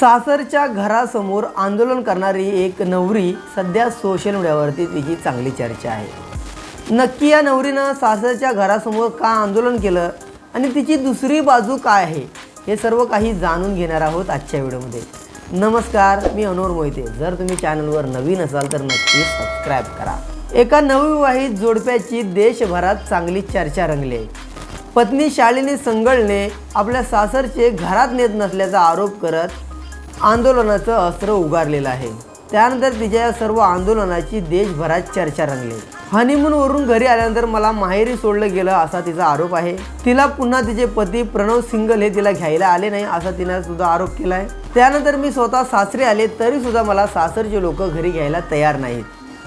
सासरच्या घरासमोर आंदोलन करणारी एक नवरी सध्या सोशल मीडियावरती तिची चांगली चर्चा आहे. नक्की या नवरीनं सासरच्या घरासमोर का आंदोलन केलं आणि तिची दुसरी बाजू काय आहे हे सर्व काही जाणून घेणार आहोत आजच्या व्हिडिओमध्ये. नमस्कार मी अनोर मोहिते. जर तुम्ही चॅनलवर नवीन असाल तर नक्की सबस्क्राईब करा. एका नवविवाहित जोडप्याची देशभरात चांगली चर्चा रंगली आहे. पत्नी शालिनी संगळने आपल्या सासरचे घरात नेत नसल्याचा आरोप करत आंदोलनाचं अस्त्र उगारलेलं आहे. त्यानंतर तिच्या या सर्व आंदोलनाची देशभरात चर्चा रंगली. हनीमूनवरून घरी आल्यानंतर मला माहेरी सोडलं गेलं असा तिचा आरोप आहे. तिला पुन्हा तिचे पती प्रणव सिंगल हे तिला घ्यायला आले नाही असा तिने सुद्धा आरोप केला आहे त्यानंतर मी स्वतः सासरे आले तरी सुद्धा मला सासरचे लोक घरी घ्यायला तयार नाहीत.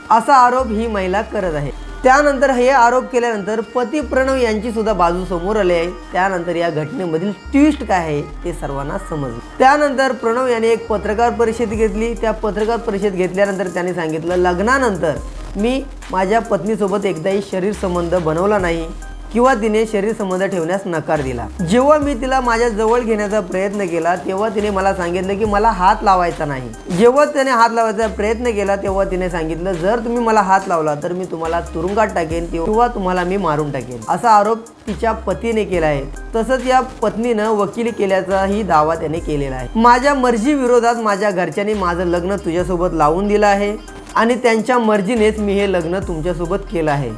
असा आरोप ही महिला करत आहे. त्यानंतर हे आरोप केल्यानंतर पती प्रणव यांची सुद्धा बाजू समोर आली आहे. त्यानंतर या घटनेमधील ट्विस्ट काय आहे ते सर्वांना समजलं. त्यानंतर प्रणव यांनी एक पत्रकार परिषद घेतली. त्या पत्रकार परिषद घेतल्यानंतर त्यांनी सांगितलं लग्नानंतर मी माझ्या पत्नीसोबत एकदाही शरीर संबंध बनवला नाही. किंवा तिने शरीर संबंध ठेवण्यास नकार दिला. जेव्हा मी तिला माझ्या जवळ घेण्याचा प्रयत्न केला तेव्हा तिने मला सांगितलं की मला हात लावायचा नाही. जेव्हा त्याने हात लावायचा प्रयत्न केला तेव्हा तिने सांगितलं जर तुम्ही मला हात लावला तर मी तुम्हाला तुरुंगात टाकेन किंवा तुम्हाला मी मारून टाकेन. असा आरोप तिच्या पतीने केला आहे. तसंच या पत्नीनं वकिली केल्याचाही दावा त्याने केलेला आहे. माझ्या मर्जी विरोधात माझ्या घरच्यांनी माझं लग्न तुझ्यासोबत लावून दिलं आहे आणि त्यांच्या मर्जीनेच मी हे लग्न तुमच्यासोबत केलं आहे.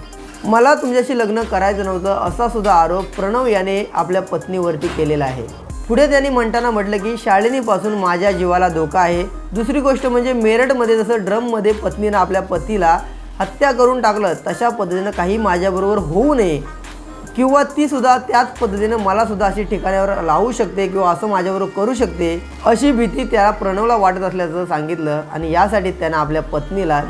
मला तुमच्याशी लग्न करायचं नव्हतं असा सुद्धा आरोप प्रणव याने आपल्या पत्नीवरती केलेला आहे. पुढे त्यांनी म्हणताना म्हटलं की शाळेनीपासून माझ्या जीवाला धोका आहे. दुसरी गोष्ट म्हणजे मेरठमध्ये जसं ड्रममध्ये पत्नीनं आपल्या पतीला हत्या करून टाकलं तशा पद्धतीनं काही माझ्याबरोबर होऊ नये. किंवा ती सुद्धा त्याच पद्धतीनं मला सुद्धा अशी ठिकाणावर लावू शकते किंवा असं माझ्याबरोबर करू शकते अशी भीती त्याला प्रणवला वाटत असल्याचं सांगितलं आणि यासाठी त्यानं आपल्या पत्नीला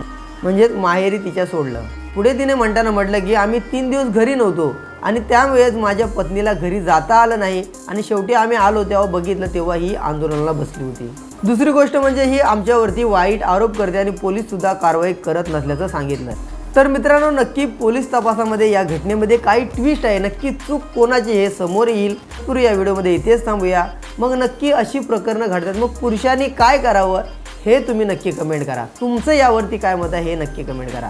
म्हणजेच माहेरी तिच्या सोडलं. पुढे तिने म्हणताना म्हटलं की आम्ही तीन दिवस घरी नव्हतो आणि त्यावेळेस माझ्या पत्नीला घरी जाता आलं नाही. आणि शेवटी आम्ही आलो तेव्हा बघितलं तेव्हा ही आंदोलनाला बसली होती. दुसरी गोष्ट म्हणजे ही आमच्यावरती वाईट आरोप करते आणि पोलीससुद्धा कारवाई करत नसल्याचं सांगितलं. तर मित्रांनो नक्की पोलीस तपासामध्ये या घटनेमध्ये काही ट्विस्ट आहे. नक्की चूक कोणाची हे समोर येईल. तर या व्हिडिओमध्ये इथेच थांबूया. मग नक्की अशी प्रकरणं घडतात. मग पुरुषांनी काय करावं हे तुम्ही नक्की कमेंट करा. तुमचं यावरती काय मत आहे हे नक्की कमेंट करा.